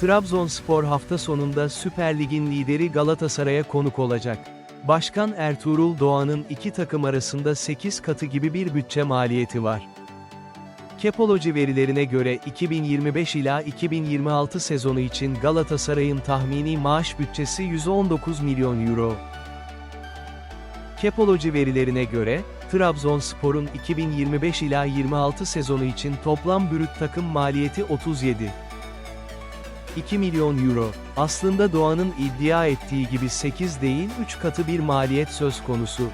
Trabzonspor hafta sonunda Süper Lig'in lideri Galatasaray'a konuk olacak. Başkan Ertuğrul Doğan'ın iki takım arasında 8 katı gibi bir bütçe maliyeti var. Kepoloji verilerine göre 2025 ila 2026 sezonu için Galatasaray'ın tahmini maaş bütçesi 119 milyon euro. Kepoloji verilerine göre, Trabzonspor'un 2025 ila 26 sezonu için toplam brüt takım maliyeti 37. 2 milyon euro. Aslında Doğan'ın iddia ettiği gibi 8 değil 3 katı bir maliyet söz konusu.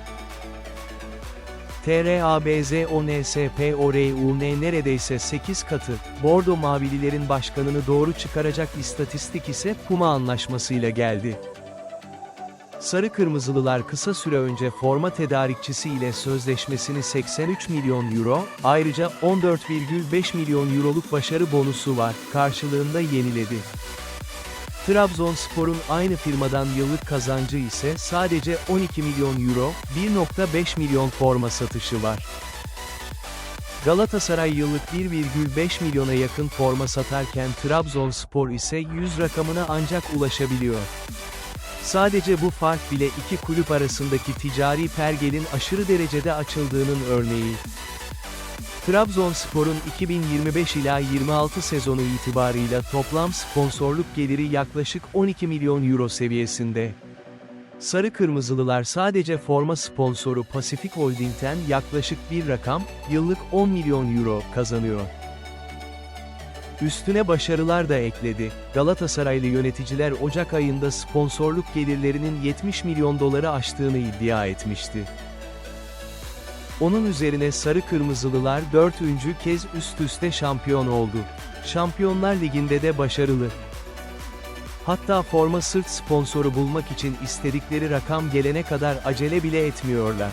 TRABZONSPORUN neredeyse 8 katı. Bordo Mavililerin başkanını doğru çıkaracak istatistik ise Puma anlaşmasıyla geldi. Sarı Kırmızılılar kısa süre önce forma tedarikçisi ile sözleşmesini 83 milyon euro, ayrıca 14,5 milyon euroluk başarı bonusu var, karşılığında yeniledi. Trabzonspor'un aynı firmadan yıllık kazancı ise sadece 12 milyon euro, 1.5 milyon forma satışı var. Galatasaray yıllık 1,5 milyona yakın forma satarken Trabzonspor ise 100 rakamına ancak ulaşabiliyor. Sadece bu fark bile iki kulüp arasındaki ticari pergelin aşırı derecede açıldığının örneği. Trabzonspor'un 2025 ila 26 sezonu itibarıyla toplam sponsorluk geliri yaklaşık 12 milyon euro seviyesinde. Sarı Kırmızılılar sadece forma sponsoru Pasifik Holding'ten yaklaşık bir rakam, yıllık 10 milyon euro kazanıyor. Üstüne başarılar da ekledi. Galatasaraylı yöneticiler Ocak ayında sponsorluk gelirlerinin 70 milyon doları aştığını iddia etmişti. Onun üzerine Sarı Kırmızılılar dördüncü kez üst üste şampiyon oldu. Şampiyonlar Ligi'nde de başarılı. Hatta forma sırt sponsoru bulmak için istedikleri rakam gelene kadar acele bile etmiyorlar.